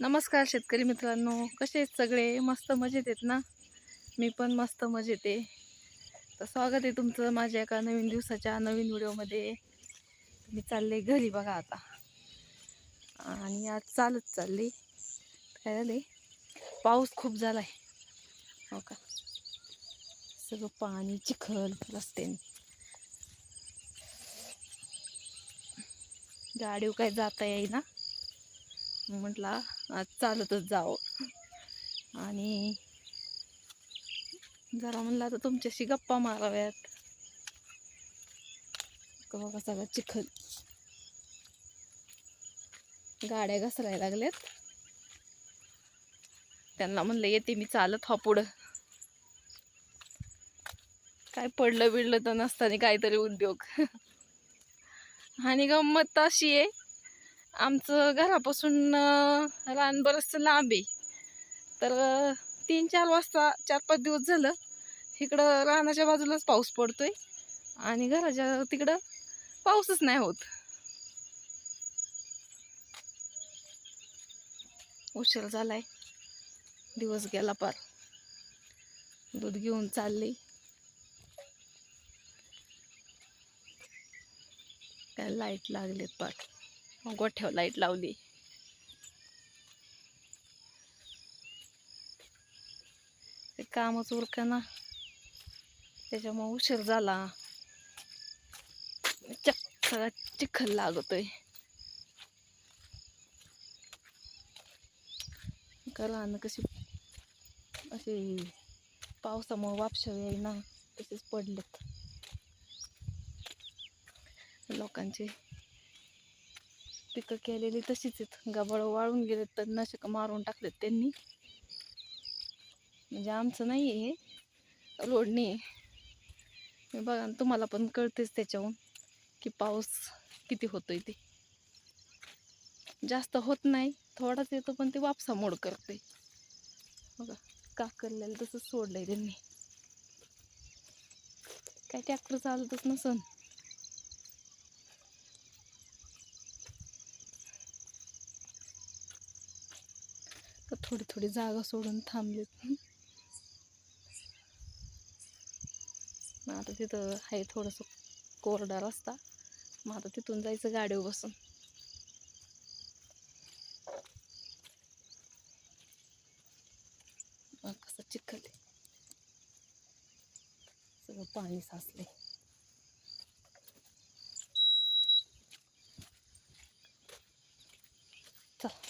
नमस्कार शेतकरी मित्रांनो कसे आहेत सगळे? मस्त मजेत आहेत ना? मी पण मस्त मजेत आहे. तर स्वागत आहे तुमचं माझ्या एका नवीन दिवसाच्या नवीन व्हिडिओमध्ये. मी चालले घरी बघा आता. आणि आज चालत चालली. काय झाले पाऊस खूप झाला आहे हो का? सगळं पाणी चिखल रस्ते गाडीव काय जाता येईना. म्हटला आज चालतच जावं. आणि जरा म्हणलं आता तुमच्याशी गप्पा माराव्यात. बघा सगळं चिखल. गाड्या घसरायला लागल्यात. त्यांना म्हणलं येते मी चालत हा पुढं. काय पडलं बिडलं तर नसताना काहीतरी उद्योग. आणि गंमत अशी आहे आमचं घरापासून रान बरंचसं लांब आहे. तर तीन चार वाजता चार पाच दिवस झालं इकडं रानाच्या बाजूलाच पाऊस पडतोय आणि घराच्या तिकडं पाऊसच नाही होत. उशीर झालाय. दिवस गेला पार. दूध घेऊन चालले. काय लाइट लागलेत पार. गोठ्यावर लाइट लावली. ते कामच उरकना. त्याच्यामुळे उशीर झाला. चक सगळा चिखल लागतोय. कला कशी अशी पावसामुळे वापशा येईना तसेच पडलेत. लोकांचे पिकं केलेली तशीच आहेत. गबाळ वाळून गेलेत तर नशक मारून टाकलेत त्यांनी. म्हणजे आमचं नाही आहे रोडनी आहे बघा तुम्हाला पण कळतेच त्याच्याहून की पाऊस किती होतोय ते. जास्त होत नाही थोडाच येतो पण ते वापसा मोड करते बघा काकरलेलं तसंच सोडलंय त्यांनी. काय ट्रॅक्टर चालतच नसन. थोडी थोडी जागा सोडून थांबलेत मग आता तिथं आहे थोडंसं कोरडा रस्ता. मग आता तिथून जायचं गाडीवर बसून. मग कसं चिखल आहे सगळं पाणी साचले चल.